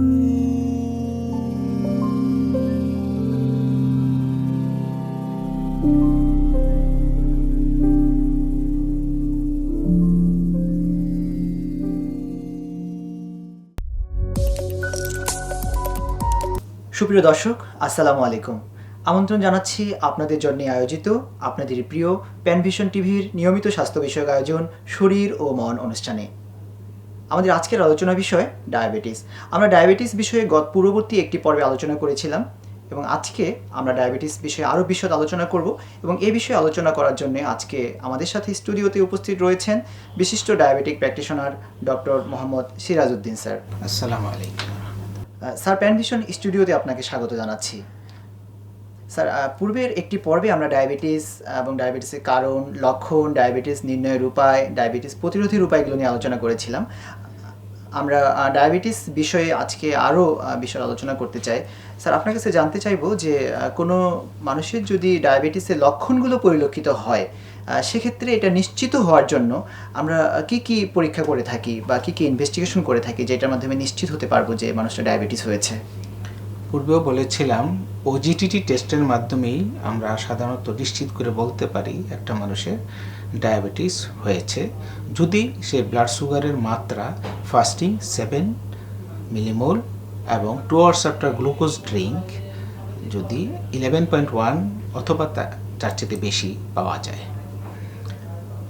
সুপ্রিয় দর্শক, আসসালামু আলাইকুম। আমন্ত্রণ জানাচ্ছি আপনাদের জন্য আয়োজিত আপনাদের প্রিয় প্যানভিশন টিভির নিয়মিত স্বাস্থ্য বিষয়ক আয়োজন, শরীর ও মন অনুষ্ঠানে। আমাদের আজকের আলোচনা বিষয় ডায়াবেটিস। আমরা ডায়াবেটিস বিষয়ে গত পূর্ববর্তী একটি পর্বে আলোচনা করেছিলাম এবং আজকে আমরা ডায়াবেটিস বিষয়ে আরও বিশদ আলোচনা করব এবং এ বিষয়ে আলোচনা করার জন্য আজকে আমাদের সাথে স্টুডিওতে উপস্থিত রয়েছেন বিশিষ্ট diabetic practitioner doctor Mohammad Sirajuddin sir. আসসালামু আলাইকুম। স্যার প্যানভিশন স্টুডিওতে আপনাকে স্বাগত জানাচ্ছি। স্যার পূর্বের একটি পর্বে আমরা ডায়াবেটিস এবং ডায়াবেটিসের কারণ, লক্ষণ, ডায়াবেটিস নির্ণয়ের উপায় ডায়াবেটিস প্রতিরোধের উপায়গুলো নিয়ে আলোচনা করেছিলাম। আমরা ডায়াবেটিস বিষয়ে আজকে আরও বিষয় আলোচনা করতে চাই। স্যার, আপনার কাছে জানতে চাইব যে কোনো মানুষের যদি ডায়াবেটিসের লক্ষণগুলো পরিলক্ষিত হয় সেক্ষেত্রে এটা নিশ্চিত হওয়ার জন্য আমরা কি কি পরীক্ষা করে থাকি বা কি কি ইনভেস্টিগেশন করে থাকি, যেটার মাধ্যমে নিশ্চিত হতে পারব যে মানুষটা ডায়াবেটিস হয়েছে? পূর্বেও বলেছিলাম ওজিটিটি টেস্টের মাধ্যমেই আমরা সাধারণত নিশ্চিত করে বলতে পারি একটা মানুষের ডায়াবেটিস হয়েছে। যদি সে ব্লাড সুগারের মাত্রা ফাস্টিং সেভেন মিলিমোল এবং two hours after glucose drink যদি ইলেভেন পয়েন্ট ওয়ান অথবা তার চেয়ে বেশি পাওয়া যায়।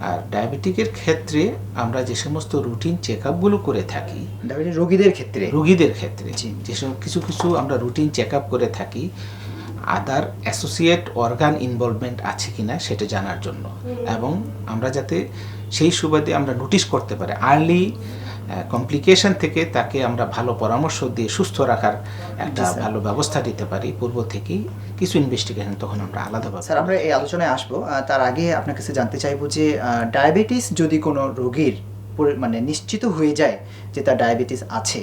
আর ডায়াবেটিকের ক্ষেত্রে আমরা যে সমস্ত রুটিন চেক আপগুলো করে থাকি ডায়াবেটিক রোগীদের ক্ষেত্রে? রোগীদের ক্ষেত্রে। যে যেসব কিছু কিছু আমরা রুটিন চেক আপ করে থাকি আদার অ্যাসোসিয়েট অর্গান ইনভলভমেন্ট আছে কি না সেটা জানার জন্য। এবং আমরা যাতে সেই সুবাদে আমরা নোটিশ করতে পারি। আর্লি কমপ্লিকেশন থেকে তাকে আমরা ভালো পরামর্শ দিয়ে সুস্থ রাখার একটা ভালো ব্যবস্থা দিতে পারি। পূর্ব থেকেই কিছু ইনভেস্টিগেশন তখন আমরা আলাদাভাবে স্যার আমরা এই আলোচনায় আসব। তার আগে আপনার কাছে জানতে চাইব যে ডায়াবেটিস যদি কোনো রোগীর মানে নিশ্চিত হয়ে যায় যে তার ডায়াবেটিস আছে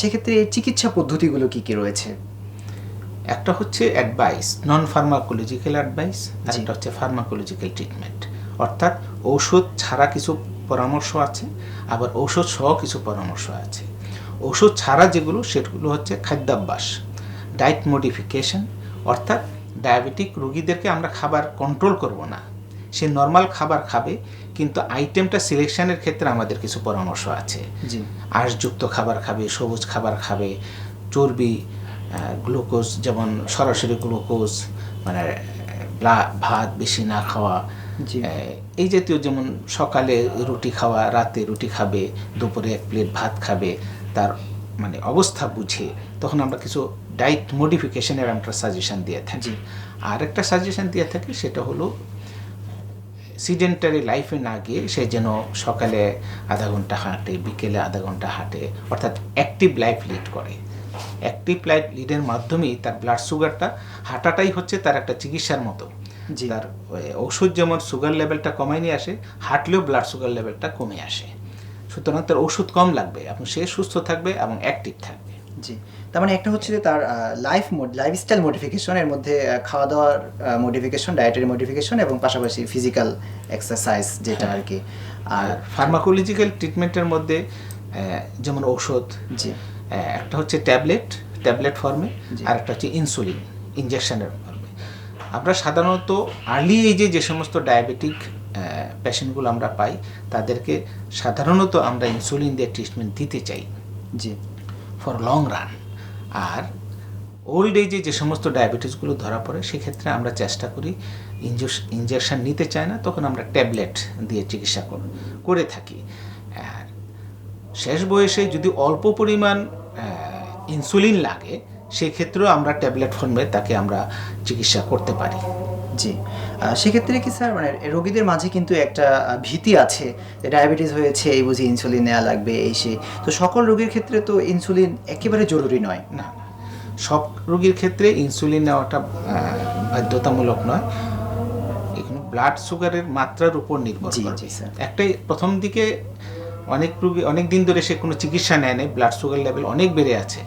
সেক্ষেত্রে এই চিকিৎসা পদ্ধতিগুলো কি কি রয়েছে? একটা হচ্ছে অ্যাডভাইস নন ফার্মাকোলজিক্যাল অ্যাডভাইস আর। একটা হচ্ছে ফার্মাকোলজিক্যাল ট্রিটমেন্ট অর্থাৎ ঔষধ ছাড়া কিছু পরামর্শ আছে আবার ঔষধ সহ কিছু পরামর্শ আছে। ঔষধ ছাড়া যেগুলো সেগুলো হচ্ছে খাদ্যাভ্যাস ডায়েট মডিফিকেশন অর্থাৎ ডায়াবেটিক রোগীদেরকে আমরা খাবার কন্ট্রোল করব না। সে নর্মাল খাবার খাবে কিন্তু আইটেমটা সিলেকশনের ক্ষেত্রে আমাদের কিছু পরামর্শ আছে। জি। আঁশযুক্ত খাবার খাবে সবুজ খাবার খাবে চর্বি গ্লুকোজ যেমন সরাসরি গ্লুকোজ মানে ভাত বেশি না খাওয়া। এই জাতীয় যেমন সকালে রুটি খাওয়া রাতে রুটি খাবে দুপুরে এক প্লেট ভাত খাবে তার মানে অবস্থা বুঝে তখন আমরা কিছু ডায়েট মডিফিকেশনের আমরা সাজেশন দিয়ে থাকি। আর একটা সাজেশন দিয়ে থাকি সেটা হলো সিডেন্টারি লাইফে না গিয়ে সে যেন সকালে আধা ঘণ্টা হাঁটে বিকেলে আধা ঘণ্টা হাঁটে অর্থাৎ অ্যাক্টিভ লাইফ লিড করে অ্যাক্টিভ লাইট লিডের মাধ্যমেই তার ব্লাড সুগারটা হাঁটাটাই হচ্ছে তার একটা চিকিৎসার মতো। তার ওষুধ যেমন সুগার লেভেলটা কমায় নিয়ে আসে হাঁটলেও ব্লাড সুগার লেভেলটা কমে আসে। সুতরাং তার ওষুধ কম লাগবে এবং সে সুস্থ থাকবে এবং অ্যাক্টিভ থাকবে। জি তার মানে একটা হচ্ছে যে তার লাইফ মোড লাইফস্টাইল মডিফিকেশন এর মধ্যে খাওয়া দাওয়ার মডিফিকেশন ডায়েটারি মডিফিকেশন এবং পাশাপাশি ফিজিক্যাল এক্সারসাইজ যেটা আর কি আর ফার্মাকোলজিক্যাল ট্রিটমেন্টের মধ্যে যেমন ঔষধ জি। একটা হচ্ছে ট্যাবলেট ট্যাবলেট ফর্মে আর একটা হচ্ছে ইনসুলিন ইনজেকশনের ফর্মে আমরা সাধারণত আর্লি এজে যে সমস্ত ডায়াবেটিক পেশেন্টগুলো আমরা পাই তাদেরকে সাধারণত আমরা ইনসুলিন দিয়ে ট্রিটমেন্ট দিতে চাই। জি। ফর লং রান আর ওল্ড এজে যে সমস্ত ডায়াবেটিসগুলো ধরা পড়ে সেক্ষেত্রে আমরা চেষ্টা করি ইনজেকশন নিতে চাই না তখন আমরা ট্যাবলেট দিয়ে চিকিৎসা কর- করে থাকি। আর শেষ বয়সে যদি অল্প পরিমাণ ইনসুলিন লাগে সেক্ষেত্রেও আমরা ট্যাবলেট ফর্মে তাকে আমরা চিকিৎসা করতে পারি। জি। সেক্ষেত্রে কি স্যার মানে রোগীদের মাঝে কিন্তু একটা ভীতি আছে যে ডায়াবেটিস হয়েছে এই বুঝি ইনসুলিন নেওয়া লাগবে এই সে। তো সকল রোগীর ক্ষেত্রে তো ইনসুলিন একেবারে জরুরি নয়। না সব রোগীর ক্ষেত্রে ইনসুলিন নেওয়াটা বাধ্যতামূলক নয়। এখানে ব্লাড সুগারের মাত্রার উপর নির্ভর করবে স্যার। একটাই প্রথম দিকে অনেক রোগী অনেক দিন ধরে সে কোনো চিকিৎসা নেয় নাই ব্লাড সুগার লেভেল অনেক বেড়ে আছে।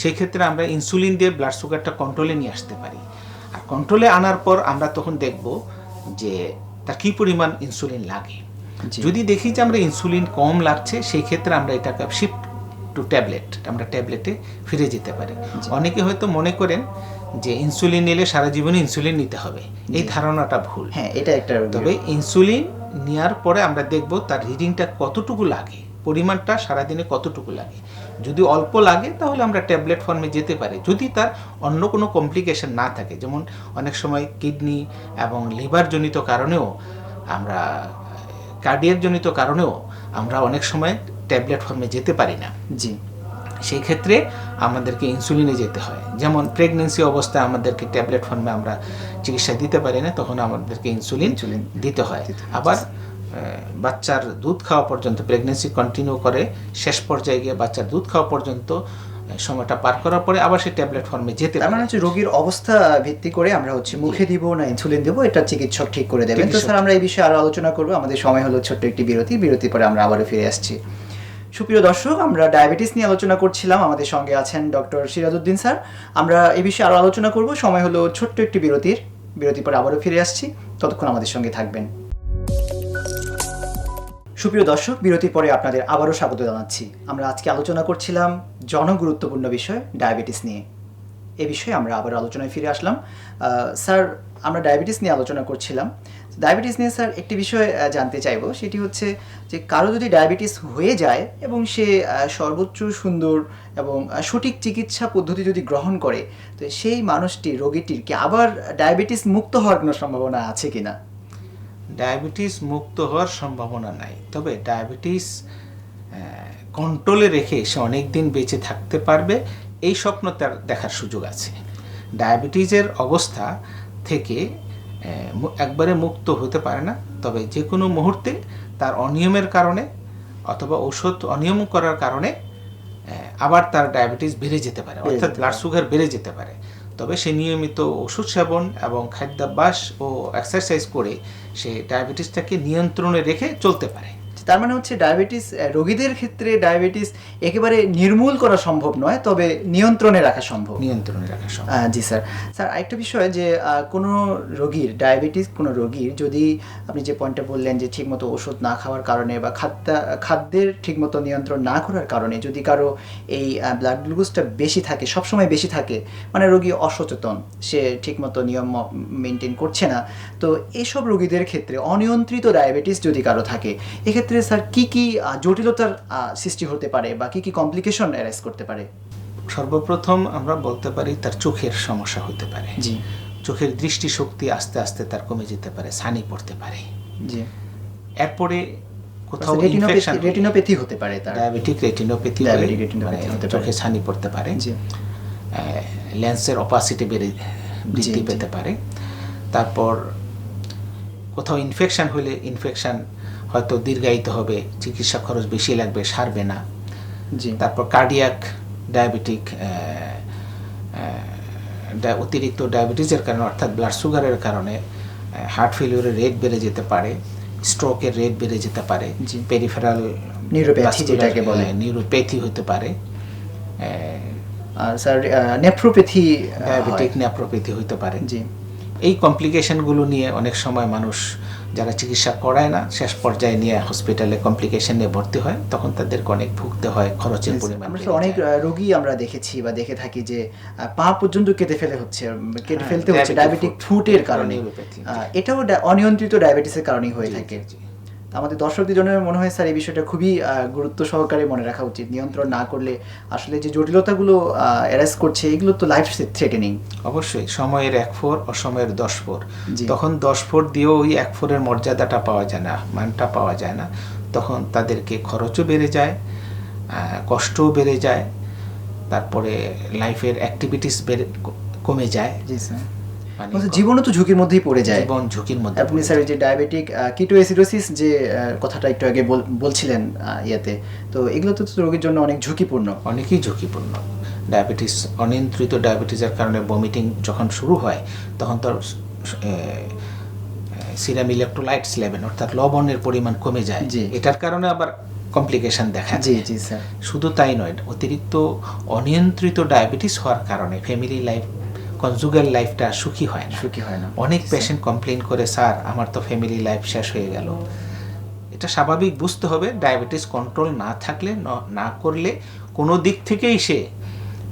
সেই ক্ষেত্রে আমরা ইনসুলিন দিয়ে ব্লাড সুগারটা কন্ট্রোলে নিয়ে আসতে পারি। আর কন্ট্রোলে আনার পর আমরা তখন দেখব যে তার কী পরিমাণ ইনসুলিন লাগে। যদি দেখি যে আমরা ইনসুলিন কম লাগছে সেই ক্ষেত্রে আমরা এটাকে শিফট টু ট্যাবলেট আমরা ট্যাবলেটে ফিরে যেতে পারি। অনেকে হয়তো মনে করেন যে ইনসুলিন নিলে সারা জীবনে ইনসুলিন নিতে হবে। এই ধারণাটা ভুল। হ্যাঁ এটা একটা তবে ইনসুলিন নেওয়ার পরে আমরা দেখব তার রিডিংটা কতটুকু লাগে, পরিমাণটা সারাদিনে কতটুকু লাগে। যদি অল্প লাগে, তাহলে আমরা ট্যাবলেট ফর্মে যেতে পারি। যদি তার অন্য কোনো কমপ্লিকেশন না থাকে, যেমন অনেক সময় কিডনি এবং লিভার জনিত কারণেও আমরা কার্ডিয়াক জনিত কারণেও আমরা অনেক সময় ট্যাবলেট ফর্মে যেতে পারি না। জি। সেই ক্ষেত্রে আমাদেরকে ইনসুলিনে যেতে হয়। যেমন প্রেগনেন্সি অবস্থায় আমাদেরকে ট্যাবলেট ফর্মে আমরা চিকিৎসা দিতে পারি না তখন আমাদেরকে ইনসুলিন দিতে হয়। আবার বাচ্চার দুধ খাওয়া পর্যন্ত প্রেগনেন্সি কন্টিনিউ করে শেষ পর্যায়ে গিয়ে বাচ্চার দুধ খাওয়া পর্যন্ত সময়টা পার করার পরে আবার সেই ট্যাবলেট ফর্মে যেতে তার মানে হচ্ছে রোগীর অবস্থা ভিত্তি করে আমরা হচ্ছে মুখে দিব না ইনসুলিন দেবো এটা চিকিৎসক ঠিক করে দেবেন। তো স্যার আমরা এই বিষয়ে আরও আলোচনা করব। আমাদের সময় হলো ছোট্ট একটি বিরতি বিরতি পরে আমরা আবারও ফিরে আসছি। সুপ্রিয় দর্শক, আমরা ডায়াবেটিস নিয়ে আলোচনা করছিলাম। আমাদের সঙ্গে আছেন ডক্টর সিরাজউদ্দিন স্যার। আমরা এই বিষয়ে আরও আলোচনা করব। সময় হলো ছোট্ট একটি বিরতির। বিরতির পরে আবারও ফিরে আসছি। ততক্ষণ আমাদের সঙ্গে থাকবেন। সুপ্রিয় দর্শক, বিরতির পরে আপনাদের আবারও স্বাগত জানাচ্ছি। আমরা আজকে আলোচনা করছিলাম জনগুরুত্বপূর্ণ বিষয়, ডায়াবেটিস নিয়ে। এ বিষয়ে আমরা আবার আলোচনায় ফিরে আসলাম। স্যার, আমরা ডায়াবেটিস নিয়ে আলোচনা করছিলাম। ডায়াবেটিস নিয়ে স্যার একটি বিষয় জানতে চাইব। সেটি হচ্ছে যে কারও যদি ডায়াবেটিস হয়ে যায় এবং সে সর্বোচ্চ সুন্দর এবং সঠিক চিকিৎসা পদ্ধতি যদি গ্রহণ করে, তো সেই মানুষটি, রোগীটির কি আবার ডায়াবেটিস মুক্ত হওয়ার কোনো সম্ভাবনা আছে কিনা? ডায়াবেটিস মুক্ত হওয়ার সম্ভাবনা নাই। তবে ডায়াবেটিস কন্ট্রোলে রেখে সে অনেক দিন বেঁচে থাকতে পারবে, এই স্বপ্ন তার দেখার সুযোগ আছে। ডায়াবেটিসের অবস্থা থেকে একবারে মুক্ত হতে পারে না। তবে যে কোনো মুহূর্তে তার অনিয়মের কারণে অথবা ওষুধ অনিয়ম করার কারণে আবার তার ডায়াবেটিস বেড়ে যেতে পারে অর্থাৎ ব্লাড সুগার বেড়ে যেতে পারে। তবে সে নিয়মিত ওষুধ সেবন এবং খাদ্যাভ্যাস ও এক্সারসাইজ করে সে ডায়াবেটিসটাকে নিয়ন্ত্রণে রেখে চলতে পারে। তার মানে হচ্ছে ডায়াবেটিস রোগীদের ক্ষেত্রে ডায়াবেটিস একেবারে নির্মূল করা সম্ভব নয় তবে নিয়ন্ত্রণে রাখা সম্ভব। নিয়ন্ত্রণে রাখা সম্ভব। জি স্যার। স্যার আরেকটা বিষয় যে কোনো রোগীর ডায়াবেটিস কোনো রোগীর যদি আপনি যে পয়েন্টটা বললেন যে ঠিকমতো ওষুধ না খাওয়ার কারণে বা খাদ্য খাদ্যের ঠিকমতো নিয়ন্ত্রণ না করার কারণে যদি কারও এই ব্লাড গ্লুকোজটা বেশি থাকে সবসময় বেশি থাকে মানে রোগী অসচেতন সে ঠিকমতো নিয়ম মেনটেন করছে না তো এইসব রোগীদের ক্ষেত্রে অনিয়ন্ত্রিত ডায়াবেটিস যদি কারও থাকে এক্ষেত্রে স্যার কি কি জটিলতার সৃষ্টি হতে পারে বা কি কি কমপ্লিকেশন অ্যারাইজ করতে পারে? সর্বপ্রথম আমরা বলতে পারি তার চোখের সমস্যা হতে পারে। জি। চোখের দৃষ্টিশক্তি আস্তে আস্তে তার কমে যেতে পারে ছানি পড়তে পারে। জি। এরপরে কোথাও ইনফেকশন রেটিনোপ্যাথি হতে পারে তার। ডায়াবেটিক রেটিনোপ্যাথি হতে পারে। চোখে ছানি পড়তে পারে। জি। লেন্সের অপাসিটি বেড়ে বৃদ্ধি পেতে পারে। তারপর কোথাও ইনফেকশন হলে ইনফেকশন হয়তো দীর্ঘায়িত হবে চিকিৎসা খরচ বেশি লাগবে সারবে না। তারপর কার্ডিয়াক ডায়াবেটিক অতিরিক্ত ডায়াবেটিসের কারণে অর্থাৎ ব্লাড সুগারের কারণে হার্ট ফেলিওরের রেট বেড়ে যেতে পারে স্ট্রোকের রেট বেড়ে যেতে পারে। পেরিফেরাল Neuropathy যেটাকে বলে। নিউরোপ্যাথি হতে পারে। স্যার নেফ্রোপ্যাথি ডায়াবেটিক নেপ্রোপ্যাথি হতে পারে। জি। এই কমপ্লিকেশনগুলো নিয়ে অনেক সময় মানুষ যারা চিকিৎসা করায় না শেষ পর্যায়ে নিয়ে হসপিটালে কমপ্লিকেশনে নিয়ে ভর্তি হয় তখন তাদেরকে অনেক ভুগতে হয় খরচের পরিমাণ আমরা অনেক রোগী আমরা দেখেছি বা দেখে থাকি যে পা পর্যন্ত কেটে ফেলে হচ্ছে কেটে হ্যাঁ, ফেলতে হচ্ছে ডায়াবেটিক ফুটের কারণে। এটাও অনিয়ন্ত্রিত ডায়াবেটিসের কারণেই হয়ে থাকে। আমাদের দর্শকদের জন্য মনে হয় স্যার এই বিষয়টা খুবই গুরুত্ব সহকারে মনে রাখা উচিত। নিয়ন্ত্রণ না করলে আসলে যে জটিলতাগুলো অ্যারেস্ট করছে এগুলো তো লাইফ থ্রেটেনিং অবশ্যই সময়ের এক ফোর অসময়ের দশ ফোর। তখন দশ ফোর দিয়েও ওই এক ফোরের মর্যাদাটা পাওয়া যায় না মানটা পাওয়া যায় না। তখন তাদেরকে খরচও বেড়ে যায় কষ্টও বেড়ে যায়। তারপরে লাইফের অ্যাক্টিভিটিস বেড়ে কমে যায়। জি স্যার। জীবনও তো ঝুঁকির মধ্যেই পড়ে যায়। জীবন ঝুঁকির মধ্যে আপনি স্যার যে ডায়াবেটিক কিটোএসিডোসিস যে কথাটা একটু আগে বল- বলছিলেন ইয়েতে তো এগুলো তো রোগীর জন্য অনেক ঝুঁকিপূর্ণ। অনেকই ঝুঁকিপূর্ণ। ডায়াবেটিস অনিয়ন্ত্রিত ডায়াবেটিসের কারণে বমিটিং যখন শুরু হয় তখন তার সিরাম ইলেকট্রোলাইটস লেভেল অর্থাৎ লবণের পরিমাণ কমে যায়। এটার কারণে আবার কমপ্লিকেশন দেখা জি জি স্যার। শুধু তাই নয় অতিরিক্ত অনিয়ন্ত্রিত ডায়াবেটিস হওয়ার কারণে ফ্যামিলি লাইফ কনজুগাল লাইফটা সুখী হয় না। সুখী হয় না। অনেক পেশেন্ট কমপ্লেন করে স্যার আমার তো ফ্যামিলি লাইফ শেষ হয়ে গেল। এটা স্বাভাবিক বুঝতে হবে। ডায়াবেটিস কন্ট্রোল না থাকলে ন- করলে কোনো দিক থেকেই সে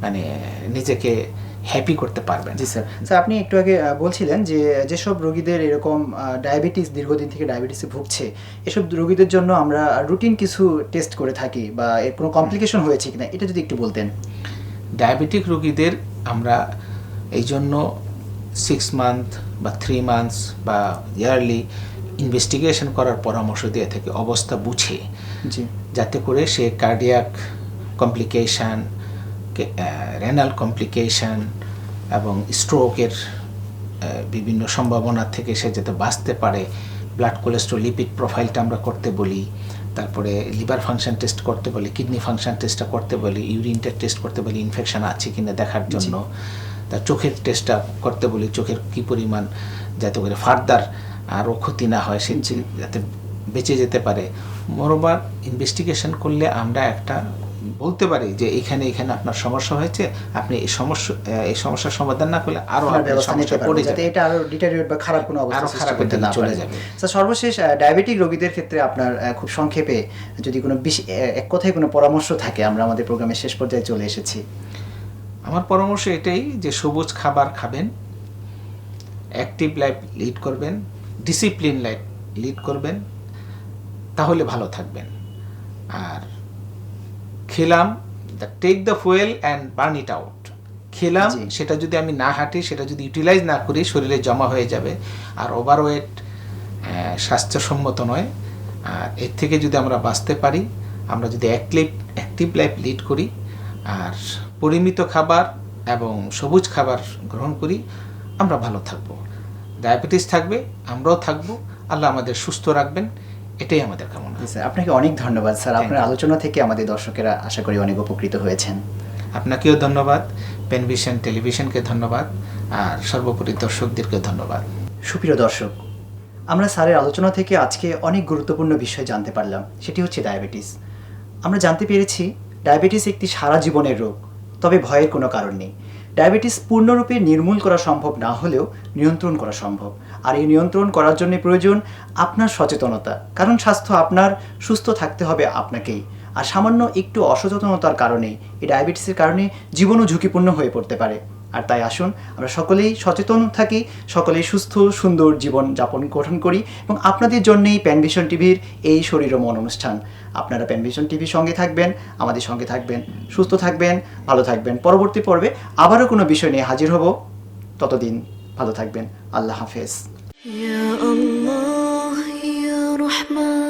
মানে নিজেকে হ্যাপি করতে পারবেন জি স্যার। স্যার আপনি একটু আগে বলছিলেন যে যেসব রোগীদের এরকম ডায়াবেটিস দীর্ঘদিন থেকে ডায়াবেটিসে ভুগছে এসব রোগীদের জন্য আমরা রুটিন কিছু টেস্ট করে থাকি বা এর কোনো কমপ্লিকেশন হয়েছে কিনা এটা যদি একটু বলতেন। ডায়াবেটিক রোগীদের আমরা এই জন্য সিক্স মান্থ বা থ্রি মান্থস বা ইয়ারলি ইনভেস্টিগেশন করার পরামর্শ দিয়ে থাকি অবস্থা বুঝে। যাতে করে সে কার্ডিয়াক কমপ্লিকেশান রেনাল কমপ্লিকেশান এবং স্ট্রোকের বিভিন্ন সম্ভাবনা থেকে সে যাতে বাঁচতে পারে ব্লাড কোলেস্ট্রল লিপিড প্রোফাইলটা আমরা করতে বলি তারপরে লিভার ফাংশন টেস্ট করতে বলি কিডনি ফাংশন টেস্টটা করতে বলি ইউরিনটা টেস্ট করতে বলি ইনফেকশন আছে কিনা দেখার জন্য। তার চোখের টেস্টটা করতে বলি চোখের কি পরিমাণ যাতে করে ফার্দার আরও ক্ষতি না হয় সে যাতে বেঁচে যেতে পারে মোরবার ইনভেস্টিগেশন করলে আমরা একটা বলতে পারি যে এখানে এখানে আপনার সমস্যা হয়েছে আপনি এই সমস্যা এই সমস্যার সমাধান না করলে সমস্যায় পারব পড়ে যাবে এটা আরও ডিটারিয়েট বা খারাপ কোনো অবস্থা আরও খারাপের করতে না চলে। যাবে। স্যার সর্বশেষ ডায়াবেটিক রোগীদের ক্ষেত্রে আপনার খুব সংক্ষেপে যদি কোনো এক কথায় কোনো পরামর্শ থাকে আমরা আমাদের প্রোগ্রামের শেষ পর্যায়ে চলে এসেছি আমার পরামর্শ এটাই যে সবুজ খাবার খাবেন অ্যাক্টিভ লাইফ লিড করবেন ডিসিপ্লিন লাইফ লিড করবেন তাহলে ভালো থাকবেন। আর খেলাম the take the fuel and burn it out খেলাম সেটা যদি আমি না হাঁটি সেটা যদি ইউটিলাইজ না করি শরীরে জমা হয়ে যাবে। আর ওভারওয়েট স্বাস্থ্যসম্মত নয়। আর এর থেকে যদি আমরা বাঁচতে পারি আমরা যদি অ্যাক্টিভ অ্যাক্টিভ লাইফ লিড করি আর পরিমিত খাবার এবং সবুজ খাবার গ্রহণ করি আমরা ভালো থাকব। ডায়াবেটিস থাকবে আমরাও থাকব। আল্লাহ আমাদের সুস্থ রাখবেন। এটাই আমাদের কামনা। স্যার আপনাকে অনেক ধন্যবাদ স্যার। আপনার আলোচনা থেকে আমাদের দর্শকেরা আশা করি অনেক উপকৃত হয়েছেন। আপনাকেও ধন্যবাদ। পেনভিশন টেলিভিশনকে ধন্যবাদ। আর সর্বোপরি দর্শকদেরকে ধন্যবাদ। সুপ্রিয় দর্শক আমরা স্যারের আলোচনা থেকে আজকে অনেক গুরুত্বপূর্ণ বিষয় জানতে পারলাম। সেটি হচ্ছে ডায়াবেটিস। আমরা জানতে পেরেছি ডায়াবেটিস একটি সারা জীবনের রোগ। তবে ভয়ের কোনো কারণ নেই। ডায়াবেটিস পূর্ণরূপে নির্মূল করা সম্ভব না হলেও নিয়ন্ত্রণ করা সম্ভব। আর এই নিয়ন্ত্রণ করার জন্য প্রয়োজন আপনার সচেতনতা, কারণ স্বাস্থ্য আপনার সুস্থ থাকতে হবে আপনাকেই। আর সামান্য একটু অসচেতনতার কারণে এই ডায়াবেটিসের কারণে জীবনও ঝুঁকিপূর্ণ হয়ে পড়তে পারে। আর তাই আসুন আমরা সকলেই সচেতন থাকি সকলেই সুস্থ সুন্দর জীবন যাপন গঠন করি এবং আপনাদের জন্যই প্যানভিশন টিভির এই শরীর ও মন অনুষ্ঠান আপনারা প্যানভিশন টিভির সঙ্গে থাকবেন আমাদের সঙ্গে থাকবেন সুস্থ থাকবেন ভালো থাকবেন পরবর্তী পর্বে আবারও কোনো বিষয় নিয়ে হাজির হব ততদিন ভালো থাকবেন আল্লাহ হাফেজ يا الله يا رحمن